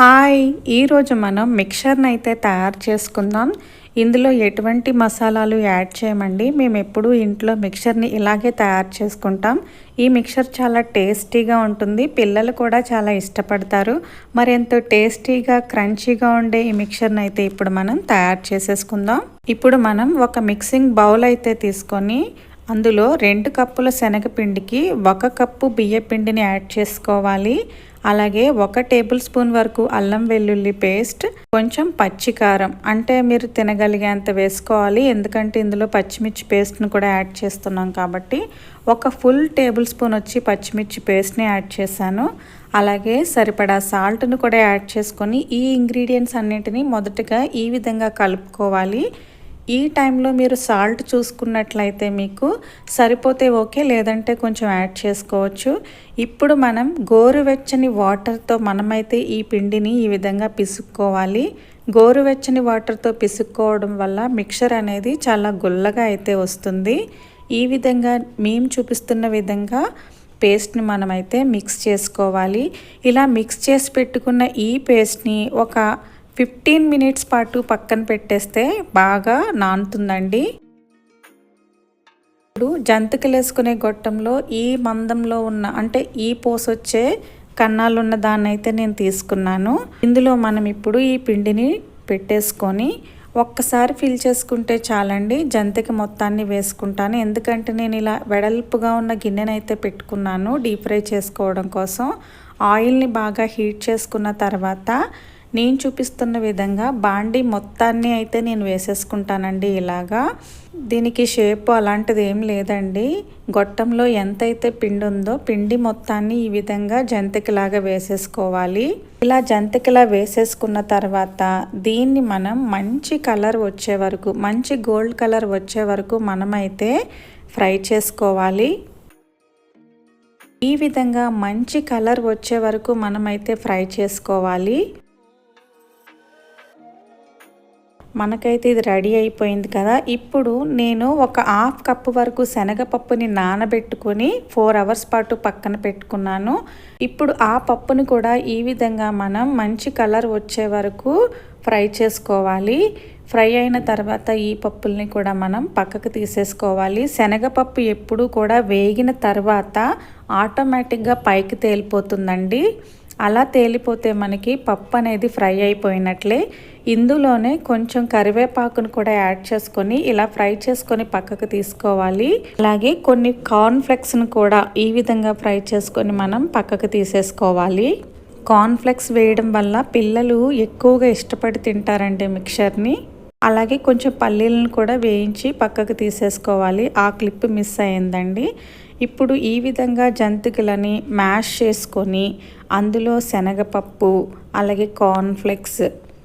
Hi ఈరోజు మనం మిక్చర్ని అయితే తయారు చేసుకుందాం. ఇందులో ఎటువంటి మసాలాలు యాడ్ చేయమండి. మేము ఎప్పుడూ ఇంట్లో మిక్చర్ని ఇలాగే తయారు చేసుకుంటాం. ఈ మిక్చర్ చాలా టేస్టీగా ఉంటుంది. పిల్లలు కూడా చాలా ఇష్టపడతారు. మరి ఎంతో టేస్టీగా క్రంచీగా ఉండే ఈ మిక్చర్ని అయితే ఇప్పుడు మనం తయారు చేసేసుకుందాం. ఇప్పుడు మనం ఒక మిక్సింగ్ బౌల్ అయితే తీసుకొని అందులో రెండు కప్పుల శనగపిండికి ఒక కప్పు బియ్యపిండిని యాడ్ చేసుకోవాలి. అలాగే ఒక టేబుల్ స్పూన్ వరకు అల్లం వెల్లుల్లి పేస్ట్ కొంచెం పచ్చికారం అంటే మీరు తినగలిగేంత వేసుకోవాలి ఎందుకంటే ఇందులో పచ్చిమిర్చి పేస్ట్ను కూడా యాడ్ చేస్తున్నాం కాబట్టి. ఒక ఫుల్ టేబుల్ స్పూన్ వచ్చి పచ్చిమిర్చి పేస్ట్ని యాడ్ చేశాను. అలాగే సరిపడా సాల్ట్ను కూడా యాడ్ చేసుకొని ఈ ఇంగ్రీడియంట్స్ అన్నింటినీ మొదటగా ఈ విధంగా కలుపుకోవాలి. ఈ టైంలో మీరు సాల్ట్ చూసుకున్నట్లయితే మీకు సరిపోతే ఓకే లేదంటే కొంచెం యాడ్ చేసుకోవచ్చు. ఇప్పుడు మనం గోరువెచ్చని వాటర్తో మనమైతే ఈ పిండిని ఈ విధంగా పిసుక్కోవాలి. గోరువెచ్చని వాటర్తో పిసుక్కోవడం వల్ల మిక్చర్ అనేది చాలా గుల్లగా అయితే వస్తుంది. ఈ విధంగా మేము చూపిస్తున్న విధంగా పేస్ట్ని మనమైతే మిక్స్ చేసుకోవాలి. ఇలా మిక్స్ చేసి పెట్టుకున్న ఈ పేస్ట్ని ఒక ఫిఫ్టీన్ మినిట్స్ పాటు పక్కన పెట్టేస్తే బాగా నానుతుందండి. ఇప్పుడు జంతికలు వేసుకునే గొట్టంలో ఈ మందంలో ఉన్న అంటే ఈ పోసొచ్చే కన్నాలు ఉన్న దాన్ని అయితే నేను తీసుకున్నాను. ఇందులో మనం ఇప్పుడు ఈ పిండిని పెట్టేసుకొని ఒక్కసారి ఫిల్ చేసుకుంటే చాలండి. జంతిక మొత్తాన్ని వేసుకుంటాను. ఎందుకంటే నేను ఇలా వెడల్పుగా ఉన్న గిన్నెనైతే పెట్టుకున్నాను డీప్ ఫ్రై చేసుకోవడం కోసం. ఆయిల్ని బాగా హీట్ చేసుకున్న తర్వాత నేను చూపిస్తున్న విధంగా బాండీ మొత్తాన్ని అయితే నేను వేసేసుకుంటానండి ఇలాగా. దీనికి షేప్ అలాంటిది ఏం లేదండి. గొట్టంలో ఎంతైతే పిండి ఉందో పిండి మొత్తాన్ని ఈ విధంగా జంతికలాగా వేసేసుకోవాలి. ఇలా జంతికలా వేసేసుకున్న తర్వాత దీన్ని మనం మంచి కలర్ వచ్చే వరకు మంచి గోల్డ్ కలర్ వచ్చే వరకు మనమైతే ఫ్రై చేసుకోవాలి. ఈ విధంగా మంచి కలర్ వచ్చే వరకు మనమైతే ఫ్రై చేసుకోవాలి. మనకైతే ఇది రెడీ అయిపోయింది కదా. ఇప్పుడు నేను ఒక హాఫ్ కప్ వరకు శనగపప్పుని నానబెట్టుకొని ఫోర్ అవర్స్ పాటు పక్కన పెట్టుకున్నాను. ఇప్పుడు ఆ పప్పుని కూడా ఈ విధంగా మనం మంచి కలర్ వచ్చే వరకు ఫ్రై చేసుకోవాలి. ఫ్రై అయిన తర్వాత ఈ పప్పుల్ని కూడా మనం పక్కకు తీసేసుకోవాలి. శనగపప్పు ఎప్పుడు కూడా వేగిన తర్వాత ఆటోమేటిక్గా పైకి తేలిపోతుందండి. అలా తేలిపోతే మనకి పప్పు అనేది ఫ్రై అయిపోయినట్లే. ఇందులోనే కొంచెం కరివేపాకును కూడా యాడ్ చేసుకొని ఇలా ఫ్రై చేసుకొని పక్కకు తీసుకోవాలి. అలాగే కొన్ని కార్న్ ఫ్లెక్స్ను కూడా ఈ విధంగా ఫ్రై చేసుకొని మనం పక్కకు తీసేసుకోవాలి. కార్న్ఫ్లెక్స్ వేయడం వల్ల పిల్లలు ఎక్కువగా ఇష్టపడి తింటారండి మిక్చర్ని. అలాగే కొంచెం పల్లీలను కూడా వేయించి పక్కకు తీసేసుకోవాలి. ఆ క్లిప్ మిస్ అయిందండి ఇప్పుడు ఈ విధంగా జంతికలని మ్యాష్ చేసుకొని అందులో శనగపప్పు అలాగే కార్న్ఫ్లెక్స్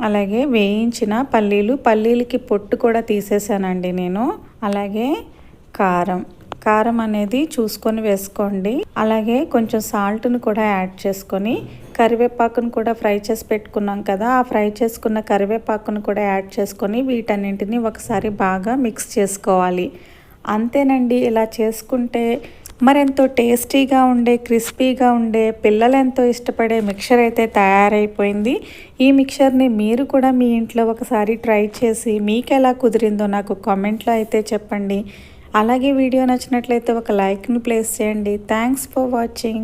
అలాగే వేయించిన పల్లీలు పల్లీలకి పొట్టు కూడా తీసేసానండి నేను. అలాగే కారం. కారం అనేది చూసుకొని వేసుకోండి. అలాగే కొంచెం సాల్ట్ను కూడా యాడ్ చేసుకొని కరివేపాకును కూడా ఫ్రై చేసి పెట్టుకున్నాం కదా ఆ ఫ్రై చేసుకున్న కరివేపాకును కూడా యాడ్ చేసుకొని వీటన్నింటిని ఒకసారి బాగా మిక్స్ చేసుకోవాలి. అంతేనండి ఇలా చేసుకుంటే మరెంతో టేస్టీగా ఉండే క్రిస్పీగా ఉండే పిల్లలు ఎంతో ఇష్టపడే మిక్చర్ అయితే తయారైపోయింది. ఈ మిక్చర్ని మీరు కూడా మీ ఇంట్లో ఒకసారి ట్రై చేసి మీకు ఎలా కుదిరిందో నాకు కామెంట్లో అయితే చెప్పండి. అలాగే వీడియో నచ్చినట్లయితే ఒక లైక్ని ప్లేస్ చేయండి. Thanks for watching.